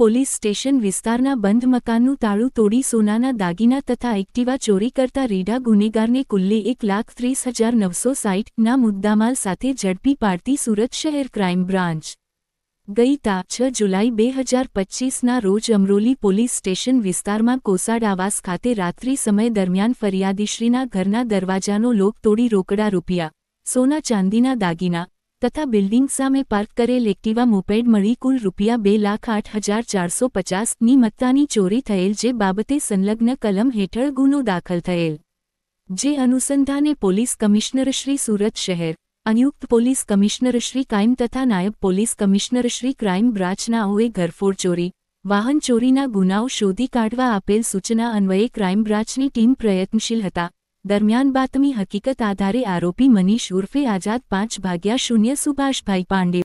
Police station વિસ્તારના બંધ મકાનનું તાળું તોડી સોનાના દાગીના તથા એક્ટિવા ચોરી કરતા રીઢા ગુનેગારને કુલ્લે એક લાખ ત્રીસ હજાર નવસો સાઠના મુદ્દામાલ સાથે ઝડપી પાડતી સુરત શહેર ક્રાઇમ બ્રાન્ચ. ગઈ તા છ જુલાઈ બે હજાર પચ્ચીસના રોજ અમરોલી પોલીસ સ્ટેશન વિસ્તારમાં કોસાડ આવાસ ખાતે રાત્રિ સમય દરમિયાન ફરિયાદીશ્રીના ઘરના દરવાજાનો લોક તોડી રોકડા રૂપિયા, સોના ચાંદીના દાગીના તથા બિલ્ડિંગ સામે પાર્ક કરેલ એક્ટિવા મોપેડ મળી કુલ રૂપિયા બે લાખ આઠ હજાર ચારસો પચાસની મત્તાની ચોરી થયેલ જે બાબતે સંલગ્ન કલમ હેઠળ ગુનો દાખલ થયેલ. જે અનુસંધાને પોલીસ કમિશનરશ્રી સુરત શહેર, અનિયુક્ત પોલીસ કમિશનરશ્રી કાયમ તથા નાયબ પોલીસ કમિશનરશ્રી ક્રાઇમ બ્રાન્ચનાઓએ ઘરફોડ ચોરી, વાહન ચોરીના ગુનાઓ શોધી કાઢવા આપેલ સૂચના અન્વયે ક્રાઇમ બ્રાન્ચની ટીમ પ્રયત્નશીલ હતા. દરમિયાન બાતમી હકીકત આધારે આરોપી મનીષ ઉર્ફે આઝાદ પાંચ ભાગ્યા શૂન્ય સુભાષભાઈ પાંડે